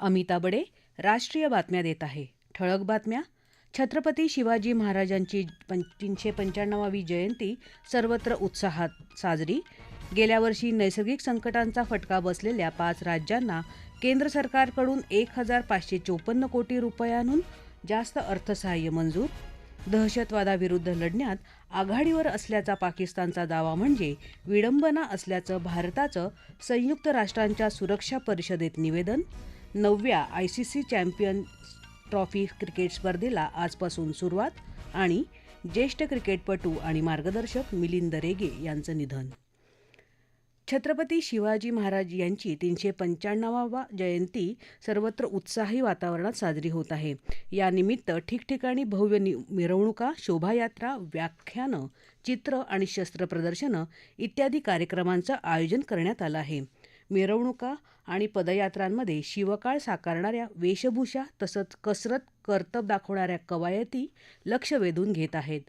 अमिता बडे राष्ट्रीय बातम्या देत आहे. ठळक बातम्या. छत्रपती शिवाजी महाराजांची पं तीनशे पंच्याण्णवावी जयंती सर्वत्र उत्साहात साजरी. गेल्या वर्षी नैसर्गिक संकटांचा फटका बसलेल्या पाच राज्यांना केंद्र सरकारकडून एक हजार पाचशे चोपन्न कोटी रुपयांहून जास्त अर्थसहाय्य मंजूर. दहशतवादाविरुद्ध लढण्यात आघाडीवर असल्याचा पाकिस्तानचा दावा म्हणजे विडंबना असल्याचं भारताचं संयुक्त राष्ट्रांच्या सुरक्षा परिषदेत निवेदन. नवव्या सी चॅम्पियन्स ट्रॉफी क्रिकेट स्पर्धेला आजपासून सुरुवात आणि ज्येष्ठ क्रिकेटपटू आणि मार्गदर्शक मिलिंद रेगे यांचं निधन. छत्रपती शिवाजी महाराज यांची तीनशे पंच्याण्णवावा जयंती सर्वत्र उत्साही वातावरणात साजरी होत आहे. यानिमित्त ठिकठिकाणी भव्य नि मिरवणुका शोभायात्रा व्याख्यानं चित्र आणि शस्त्र प्रदर्शनं इत्यादी कार्यक्रमांचं आयोजन करण्यात आलं आहे. मिरवणुका आणि पदयात्रांमध्ये शिवकाळ साकारणाऱ्या वेशभूषा तसंच कसरत कर्तब दाखवणाऱ्या कवायती लक्ष वेधून घेत आहेत.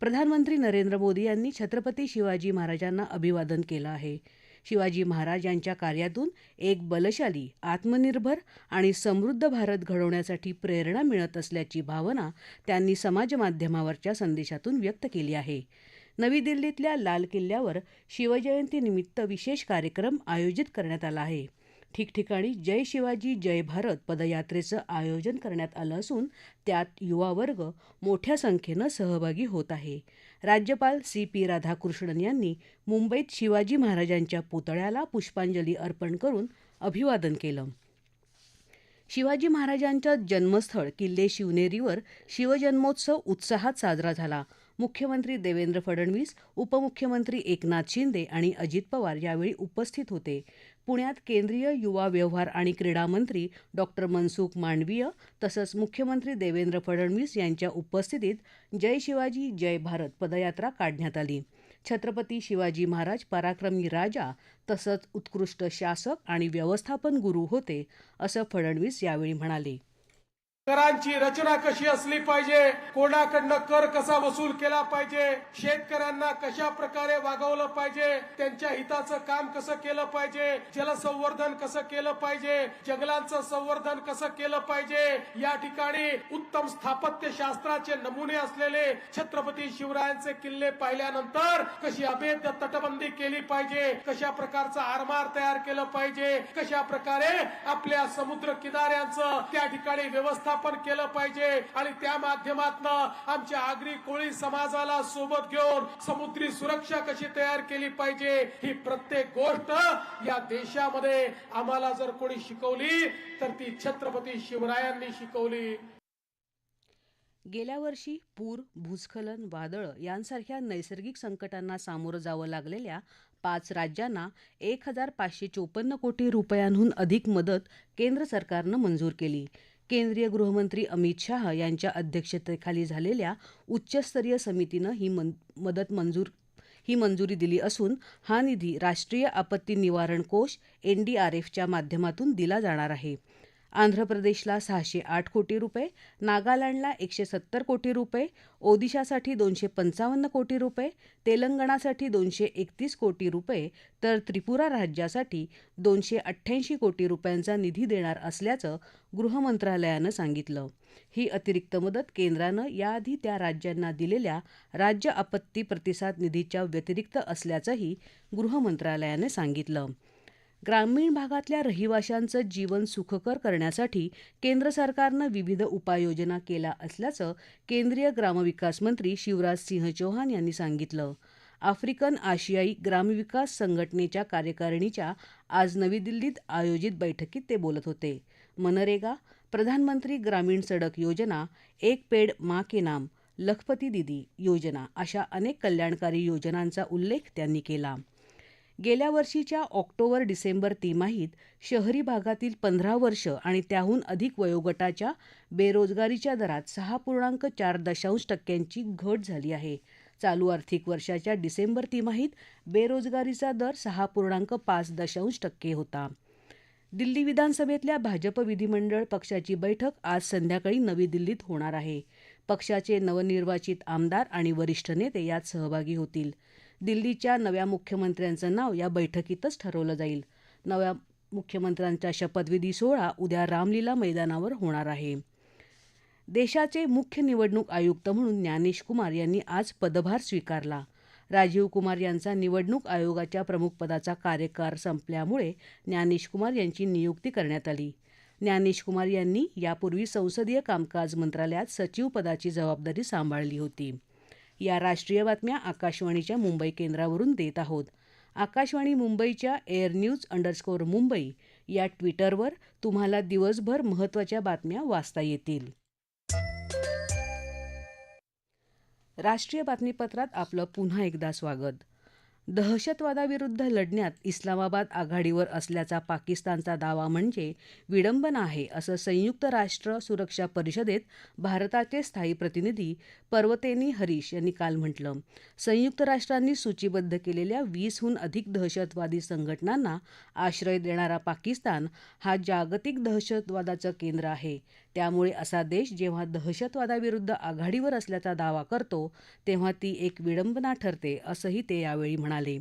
प्रधानमंत्री नरेंद्र मोदी यांनी छत्रपती शिवाजी महाराजांना अभिवादन केलं आहे. शिवाजी महाराज यांच्या कार्यातून एक बलशाली आत्मनिर्भर आणि समृद्ध भारत घडवण्यासाठी प्रेरणा मिळत असल्याची भावना त्यांनी समाजमाध्यमावरच्या संदेशातून व्यक्त केली आहे. नवी दिल्लीतल्या लाल किल्ल्यावर शिवजयंतीनिमित्त विशेष कार्यक्रम आयोजित करण्यात आला आहे. ठिकठिकाणी जय शिवाजी जय भारत पदयात्रेचं आयोजन करण्यात आलं असून त्यात युवावर्ग मोठ्या संख्येनं सहभागी होत आहे. राज्यपाल सी पी राधाकृष्णन यांनी मुंबईत शिवाजी महाराजांच्या पुतळ्याला पुष्पांजली अर्पण करून अभिवादन केलं. शिवाजी महाराजांच्या जन्मस्थळ किल्ले शिवनेरीवर शिवजन्मोत्सव उत्साहात साजरा झाला. मुख्यमंत्री देवेंद्र फडणवीस उपमुख्यमंत्री एकनाथ शिंदे आणि अजित पवार यावेळी उपस्थित होते. पुण्यात केंद्रीय युवा व्यवहार आणि क्रीडा मंत्री डॉक्टर मनसुख मांडवीय तसंच मुख्यमंत्री देवेंद्र फडणवीस यांच्या उपस्थितीत जय शिवाजी जय भारत पदयात्रा काढण्यात आली. छत्रपती शिवाजी महाराज पराक्रमी राजा तसंच उत्कृष्ट शासक आणि व्यवस्थापन गुरु होते असं फडणवीस यावेळी म्हणाले. करांची रचना कशी असली पाहिजे? कोणाकडनं कर कसा वसूल केला पाहिजे? शेतकऱ्यांना कशा प्रकारे वागवलं पाहिजे? त्यांच्या हिताचं काम कसं केलं पाहिजे? जलसंवर्धन कसं केलं पाहिजे? जंगलांचं संवर्धन कसं केलं पाहिजे? या ठिकाणी उत्तम स्थापत्य शास्त्राचे नमुने असलेले छत्रपती शिवरायांचे किल्ले पाहिल्यानंतर कशी अभेद्य तटबंदी केली पाहिजे? कशा प्रकारचं आरमार तयार केलं पाहिजे? कशा प्रकारे आपल्या समुद्र किनाऱ्यांचं त्या ठिकाणी व्यवस्था व्यवस्थापन केलं पाहिजे आणि त्या माध्यमातून आमच्या आगरी कोळी समाजाला सोबत घेऊन समुद्री सुरक्षा कशी तयार केली पाहिजे ही प्रत्येक गोष्ट या देशामध्ये आम्हाला जर कोणी शिकवली तर ती छत्रपती शिवरायांनी शिकवली. गेल्या वर्षी पूर भूस्खलन वादळं यांसारख्या नैसर्गिक संकटांना सामोरं जावं लागलेल्या पाच राज्यांना एक हजार पाचशे चोपन्न कोटी रुपयांहून अधिक मदत केंद्र सरकारनं मंजूर केली. केंद्रीय गृहमंत्री अमित शाह यांच्या अध्यक्षतेखाली झालेल्या उच्चस्तरीय समितीनं ही मन मदत मंजूर ही मंजुरी दिली असून हा निधी राष्ट्रीय आपत्ती निवारण कोष एनडीआरएफच्या माध्यमातून दिला जाणार आहे. आंध्र प्रदेशला सहाशे आठ कोटी रुपये नागालँडला एकशे सत्तर कोटी रुपये ओदिशासाठी दोनशे पंचावन्न कोटी रुपये तेलंगणासाठी दोनशे एकतीस कोटी रुपये तर त्रिपुरा राज्यासाठी दोनशे अठ्ठ्याऐंशी कोटी रुपयांचा निधी देणार असल्याचं गृहमंत्रालयानं सांगितलं. ही अतिरिक्त मदत केंद्रानं याआधी त्या राज्यांना दिलेल्या राज्य आपत्ती प्रतिसाद निधीच्या व्यतिरिक्त असल्याचंही गृहमंत्रालयानं सांगितलं. ग्रामीण भागातल्या रहिवाशांचं जीवन सुखकर करण्यासाठी केंद्र सरकारनं विविध उपाययोजना केल्या असल्याचं केंद्रीय ग्रामविकास मंत्री शिवराज सिंह चौहान यांनी सांगितलं. आफ्रिकन आशियाई ग्रामविकास संघटनेच्या कार्यकारिणीच्या आज नवी दिल्लीत आयोजित बैठकीत ते बोलत होते. मनरेगा प्रधानमंत्री ग्रामीण सडक योजना एक पेड माँ के नाम लखपती दिदी योजना अशा अनेक कल्याणकारी योजनांचा उल्लेख त्यांनी केला. गेल्या वर्षीच्या ऑक्टोबर डिसेंबर तिमाहीत शहरी भागातील पंधरा वर्ष आणि त्याहून अधिक वयोगटाच्या बेरोजगारीच्या दरात सहा पूर्णांक चार दशांश टक्क्यांची घट झाली आहे. चालू आर्थिक वर्षाच्या डिसेंबर तिमाहीत बेरोजगारीचा दर सहा पूर्णांक पाच दशांश टक्के होता. दिल्ली विधानसभेतल्या भाजप विधिमंडळ पक्षाची बैठक आज संध्याकाळी नवी दिल्लीत होणार आहे. पक्षाचे नवनिर्वाचित आमदार आणि वरिष्ठ नेते यात सहभागी होतील. दिल्लीच्या नव्या मुख्यमंत्र्यांचं नाव या बैठकीतच ठरवलं जाईल. नव्या मुख्यमंत्र्यांचा शपथविधी सोहळा उद्या रामलीला मैदानावर होणार आहे. देशाचे मुख्य निवडणूक आयुक्त म्हणून ज्ञानेश कुमार यांनी आज पदभार स्वीकारला. राजीव कुमार यांचा निवडणूक आयोगाच्या प्रमुखपदाचा कार्यकाळ संपल्यामुळे ज्ञानेश कुमार यांची नियुक्ती करण्यात आली. ज्ञानेश कुमार यांनी यापूर्वी संसदीय कामकाज मंत्रालयात सचिव पदाची जबाबदारी सांभाळली होती. या राष्ट्रीय बातम्या आकाशवाणीच्या मुंबई केंद्रावरून देत आहोत. आकाशवाणी मुंबईच्या एअर न्यूज अंडरस्कोअर मुंबई या ट्विटरवर तुम्हाला दिवसभर महत्त्वाच्या बातम्या वाचता येतील. राष्ट्रीय बातमीपत्रात आपलं पुन्हा एकदा स्वागत. दहशतवादाविरुद्ध लढण्यात इस्लामाबाद आघाडीवर असल्याचा पाकिस्तानचा दावा म्हणजे विडंबना आहे असं संयुक्त राष्ट्र सुरक्षा परिषदेत भारताचे स्थायी प्रतिनिधी पर्वतेनी हरीश यांनी काल म्हटलं. संयुक्त राष्ट्रांनी सूचीबद्ध केलेल्या वीसहून अधिक दहशतवादी संघटनांना आश्रय देणारा पाकिस्तान हा जागतिक दहशतवादाचं केंद्र आहे. त्यामुळे असा देश जेव्हा दहशतवादाविरुद्ध आघाडीवर असल्याचा दावा करतो तेव्हा ती एक विडंबना ठरते असंही ते यावेळी म्हणाले.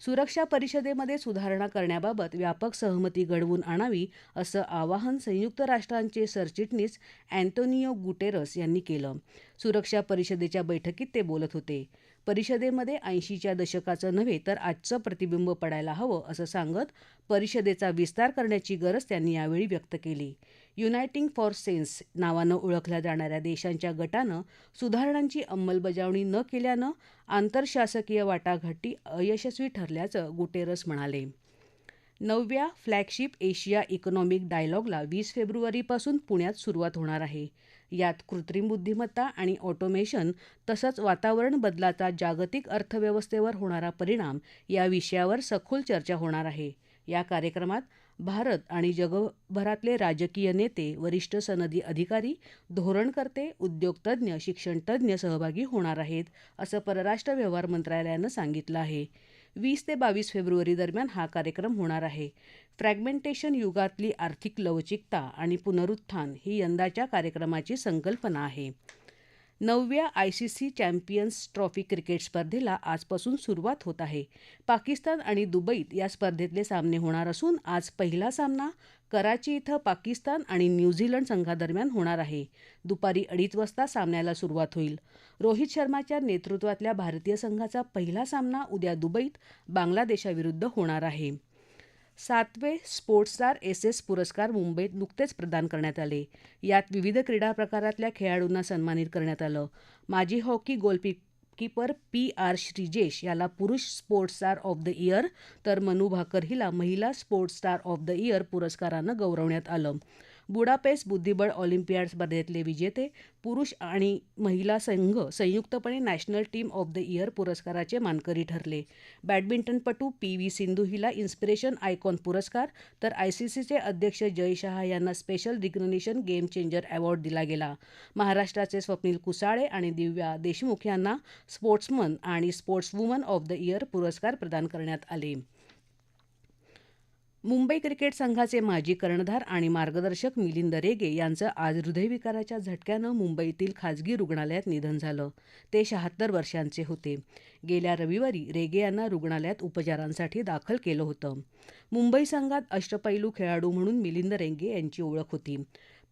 सुरक्षा परिषदेमध्ये सुधारणा करण्याबाबत व्यापक सहमती घडवून आणावी असं आवाहन संयुक्त राष्ट्रांचे सरचिटणीस अँटोनियो गुटेरस यांनी केलं. सुरक्षा परिषदेच्या बैठकीत ते बोलत होते. परिषदेमध्ये ऐंशीच्या दशकाचं नव्हे तर आजचं प्रतिबिंब पडायला हवं असं सांगत परिषदेचा विस्तार करण्याची गरज त्यांनी यावेळी व्यक्त केली. युनायटिंग फॉर सेन्स नावानं ओळखल्या जाणाऱ्या देशांच्या गटानं सुधारणांची अंमलबजावणी न केल्यानं आंतरशासकीय वाटाघाटी अयशस्वी ठरल्याचं गुटेरस म्हणाले. नवव्या फ्लॅगशिप एशिया इकॉनॉमिक डायलॉगला वीस फेब्रुवारीपासून पुण्यात सुरुवात होणार आहे. यात कृत्रिम बुद्धिमत्ता आणि ऑटोमेशन तसंच वातावरण बदलाचा जागतिक अर्थव्यवस्थेवर होणारा परिणाम या विषयावर सखोल चर्चा होणार आहे. या कार्यक्रमात भारत आणि जगभरातले राजकीय नेते वरिष्ठ सनदी अधिकारी धोरणकर्ते उद्योगतज्ञ शिक्षणतज्ञ सहभागी होणार आहेत असं परराष्ट्र व्यवहार मंत्रालयानं सांगितलं आहे. वीस ते बावीस फेब्रुवारी दरम्यान हा कार्यक्रम होणार आहे. फ्रॅगमेंटेशन युगातली आर्थिक लवचिकता आणि पुनरुत्थान ही यंदाच्या कार्यक्रमाची संकल्पना आहे. नवव्या आयसीसी चॅम्पियन्स ट्रॉफी क्रिकेट स्पर्धेला आजपासून सुरुवात होत आहे. पाकिस्तान आणि दुबईत या स्पर्धेतले सामने होणार असून आज पहिला सामना कराची इथं पाकिस्तान आणि न्यूझीलंड संघादरम्यान होणार आहे. दुपारी अडीच वाजता सामन्याला सुरुवात होईल. रोहित शर्माच्या नेतृत्वातल्या भारतीय संघाचा पहिला सामना उद्या दुबईत बांगलादेशाविरुद्ध होणार आहे. सातवे स्पोर्ट्सस्टार एस एस पुरस्कार मुंबईत नुकतेच प्रदान करण्यात आले. यात विविध क्रीडा प्रकारातल्या खेळाडूंना सन्मानित करण्यात आलं. माजी hockey goalkeeper P R Sreejesh याला पुरुष sports star of the year तर मनु भाकर हिला महिला sports star of the year पुरस्कारानं गौरवण्यात आलं. बुडापेस्ट बुद्धिबळ ऑलिम्पियाड स्पर्धेतले विजेते पुरुष आणि महिला संघ संयुक्तपणे national team of the year पुरस्काराचे मानकरी ठरले. बॅडमिंटनपटू पी व्ही सिंधू हिला इन्स्पिरेशन आयकॉन पुरस्कार तर आयसीसीचे अध्यक्ष जय शहा यांना special recognition game changer award दिला गेला. महाराष्ट्राचे स्वप्नील कुसाळे आणि दिव्या देशमुख यांना स्पोर्ट्समन आणि स्पोर्ट्सवुमन ऑफ द इयर पुरस्कार प्रदान करण्यात आले. मुंबई क्रिकेट संघाचे माजी कर्णधार आणि मार्गदर्शक मिलिंद रेगे यांचं आज हृदयविकाराच्या झटक्यानं मुंबईतील खाजगी रुग्णालयात निधन झालं. ते शहात्तर वर्षांचे होते. गेल्या रविवारी रेगे यांना रुग्णालयात उपचारांसाठी दाखल केलं होतं. मुंबई संघात अष्टपैलू खेळाडू म्हणून मिलिंद रेगे यांची ओळख होती.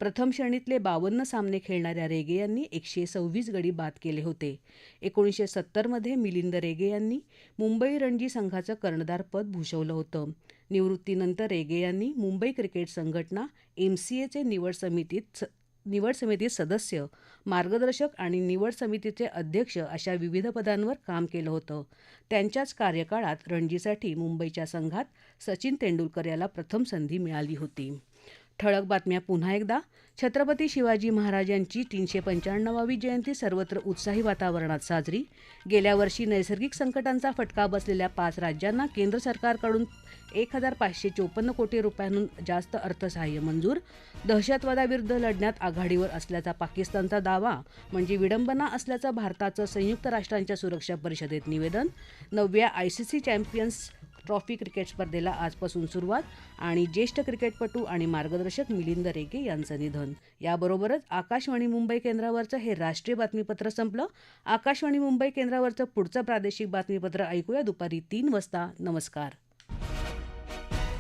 प्रथम श्रेणीतले बावन्न सामने खेळणाऱ्या रेगे यांनी एकशे सव्वीस गडी बाद केले होते. एकोणीसशे सत्तरमध्ये मिलिंद रेगे यांनी मुंबई रणजी संघाचं कर्णधारपद भूषवलं होतं. निवृत्तीनंतर रेगे यांनी मुंबई क्रिकेट संघटना एमसीएचे निवड समितीत निवड समितीत सदस्य मार्गदर्शक आणि निवड समितीचे अध्यक्ष अशा विविध पदांवर काम केलं होतं. त्यांच्याच कार्यकाळात रणजीसाठी मुंबईच्या संघात सचिन तेंडुलकर याला प्रथम संधी मिळाली होती. ठळक बातम्या पुन्हा एकदा. छत्रपती शिवाजी महाराज यांची तीनशे पंच्याण्णवावी जयंती सर्वत्र उत्साही वातावरणात साजरी. गेल्या वर्षी नैसर्गिक संकटांचा फटका बसलेल्या पाच राज्यांना केंद्र सरकारकडून एक हजार पाचशे चोपन्न कोटी रुपयांहून जास्त अर्थसहाय्य मंजूर. दहशतवादाविरुद्ध लढण्यात आघाडीवर असल्याचा पाकिस्तानचा दावा म्हणजे विडंबना असल्याचं भारताचं संयुक्त राष्ट्रांच्या सुरक्षा परिषदेत निवेदन. नवव्या आयसीसी चॅम्पियन्स ट्रॉफी क्रिकेट स्पर्धेला आजपासून सुरुवात आणि ज्येष्ठ क्रिकेटपटू आणि मार्गदर्शक मिलिंद रेगे यांचं निधन. याबरोबरच आकाशवाणी मुंबई केंद्रावरचं हे राष्ट्रीय बातमीपत्र संपलं. आकाशवाणी मुंबई केंद्रावरचं पुढचं प्रादेशिक बातमीपत्र ऐकूया दुपारी तीन वाजता. नमस्कार.